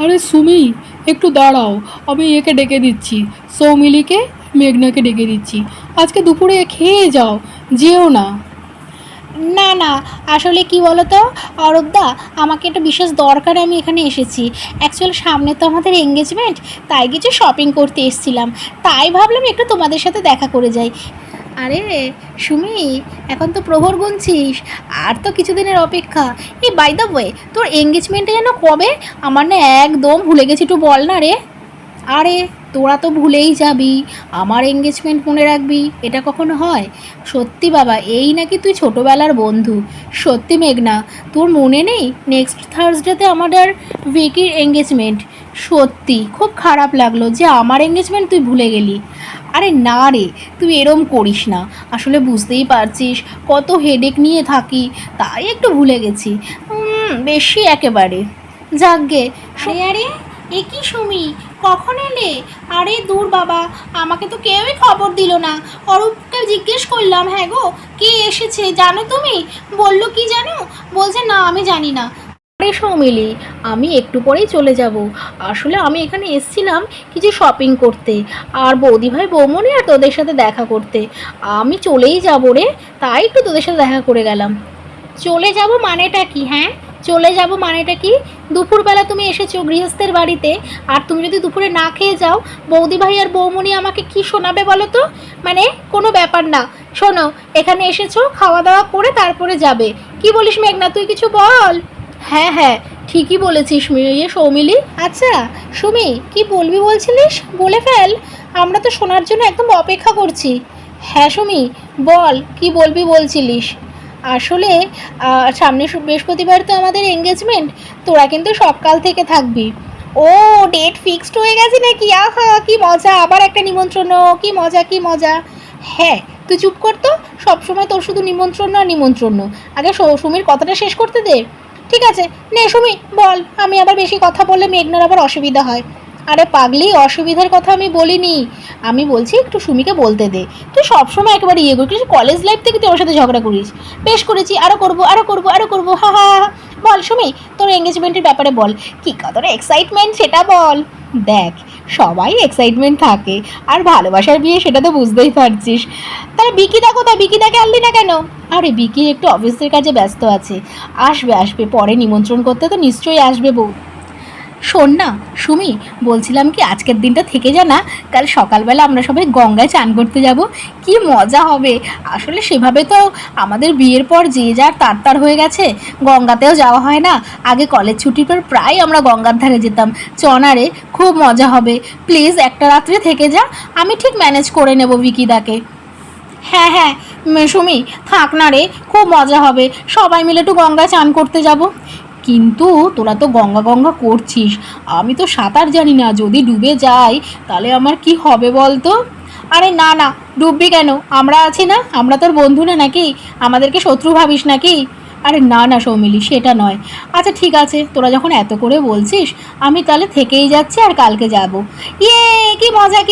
আরে সুমি, একটু দাঁড়াও, আমি একে ডেকে দিচ্ছি। সৌমিলিকে, মেঘনাকে ডেকে দিচ্ছি। আজকে দুপুরে খেয়ে যাও, যেও না। না না, আসলে কি বলো তো অরবদা আমাকে একটা বিশেষ দরকারে আমি এখানে এসেছি। অ্যাকচুয়ালি সামনে তো আমাদের এঙ্গেজমেন্ট তাই কিছু শপিং করতে এসেছিলাম। তাই ভাবলাম একটু তোমাদের সাথে দেখা করে যাই। আরে, সুমি, এখন তো প্রহর গুনছিস আর তো কিছুদিনের অপেক্ষা। এই বাই দ্য ওয়ে তোর এঙ্গেজমেন্টে যেন কবে? আমার না একদম ভুলে গেছি, একটু বল না রে। আরে, তোরা তো ভুলেই যাবি। আমার এঙ্গেজমেন্ট মনে রাখবি, এটা কখনো হয়? সত্যি বাবা, এই নাকি তুই ছোটোবেলার বন্ধু। সত্যি মেঘনা, তোর মনে নেই? নেক্সট থার্সডেতে আমাদের ভিকির এঙ্গেজমেন্ট সত্যি, খুব খারাপ লাগল যে আমার এঙ্গেজমেন্ট তুই ভুলে গেলি। আরে না রে, তুই এরম করিস না। আসলে বুঝতেই পারছিস কত হেডেক নিয়ে থাকি, তাই একটু ভুলে গেছি। বেশি একেবারে। যাকগে আরে আরে, এ কি সুমি? কখন এলে? আরে দূর বাবা, আমাকে তো কেউই খবর দিল না। অরূপকে জিজ্ঞেস করলাম হ্যাঁ গো, কে এসেছে জানো তুমি? বলল, কি জানো? বলছে, না, আমি জানি না। সৌমিলি আমি একটু পরেই চলে যাব। আসলে আমি এখানে এসছিলাম কিছু শপিং করতে। আর বৌদি ভাই বৌমনি আর তোদের সাথে দেখা করতে। আমি চলেই যাব রে, তাই একটু তোদের সাথে দেখা করে গেলাম। চলে যাব মানেটা কি হ্যাঁ? চলে যাব মানেটা কি? দুপুরবেলা তুমি এসেছ গৃহস্থের বাড়িতে, আর তুমি যদি দুপুরে না খেয়ে যাও বৌদি ভাই আর বৌমনি আমাকে কি শোনাবে বলো তো? মানে কোনো ব্যাপার না। শোনো, এখানে এসেছ, খাওয়া দাওয়া করে তারপরে যাবে। কি বলিস মেঘনা, তুই কিছু বল? হ্যাঁ হ্যাঁ ঠিকই বলেছিস ইয়ে সৌমিলি। আচ্ছা সুমি, কি বলবি বলছিলিস? বলে ফেল, আমরা তো শোনার জন্য একদম অপেক্ষা করছি। হ্যাঁ সুমি, বল, কি বলবি বলছিলিস? আসলে সামনে বৃহস্পতিবার তো আমাদের এঙ্গেজমেন্ট তোরা কিন্তু সকাল থেকে থাকবি। ও ডেট ফিক্সড হয়ে গেছে নাকি? আহা, কি মজা, আবার একটা নিমন্ত্রণ কি মজা কি মজা। হ্যাঁ তুই চুপ কর তো, সবসময় তোর শুধু নিমন্ত্রণ আর নিমন্ত্রণ। আগে সুমির কথাটা শেষ করতে দে। ঠিক আছে, নে সুমি, বল, আমি আবার বেশি কথা বললে মেঘনার আবার অসুবিধা হয়। আরে পাগলি, অসুবিধার কথা আমি বলিনি। আমি বলছি একটু সুমিকে বলতে দে। তুই সবসময় একেবারে ইয়ে করিস কলেজ লাইফ থেকে তুই আমার সাথে ঝগড়া করিস। বেশ করেছি আরও করব আরও করব আরও করব, হা হা। বল সুমি, তোর এঙ্গেজমেন্টের ব্যাপারে বল। কী কতটা এক্সাইটমেন্ট সেটা বল। দেখ সবাই এক্সাইটমেন্ট থাকে। আর ভালোবাসার বিয়ে সেটা তো বুঝতেই পারছিস। তাহলে বিকিদা কোথায় বিকিদাকে আনলি না কেন? আরে বিকি একটু অফিসের কাজে ব্যস্ত আছে। আসবে আসবে, পরে নিমন্ত্রণ করতে তো নিশ্চয়ই আসবে বউ। শোন না, সুমি, বলছিলাম কি আজকের দিনটা থেকে জানা কাল সকালবেলা আমরা সবাই গঙ্গায় চান করতে যাব। কি মজা হবে। আসলে সেভাবে তো আমাদের বিয়ের পর যে যার তার তার হয়ে গেছে, গঙ্গাতেও যাওয়া হয় না। আগে কলেজ ছুটির পর প্রায় আমরা গঙ্গার ধারে যেতাম। চনারে খুব মজা হবে। প্লিজ একটা রাত্রে থেকে যা, আমি ঠিক ম্যানেজ করে নেব বিকিদাকে হ্যাঁ হ্যাঁ সুমি, থাক না রে, খুব মজা হবে। সবাই মিলে একটু গঙ্গায় চান করতে যাব। কিন্তু তোরা তো গঙ্গা গঙ্গা করছিস। আমি তো সাঁতার জানি না, যদি ডুবে যাই, তাহলে আমার কি হবে বলতো? আরে না না, ডুববি কেন? আমরা আছি না? আমরা তোর বন্ধু না নাকি? আমাদেরকে শত্রু ভাবিস নাকি? আরে না না, সৌমিলি, সেটা নয়। আচ্ছা ঠিক আছে, তোরা যখন এত করে বলছিস, আমি তাহলে থেকেই যাচ্ছি আর কালকে যাব। ইয়ে কি মজা, কি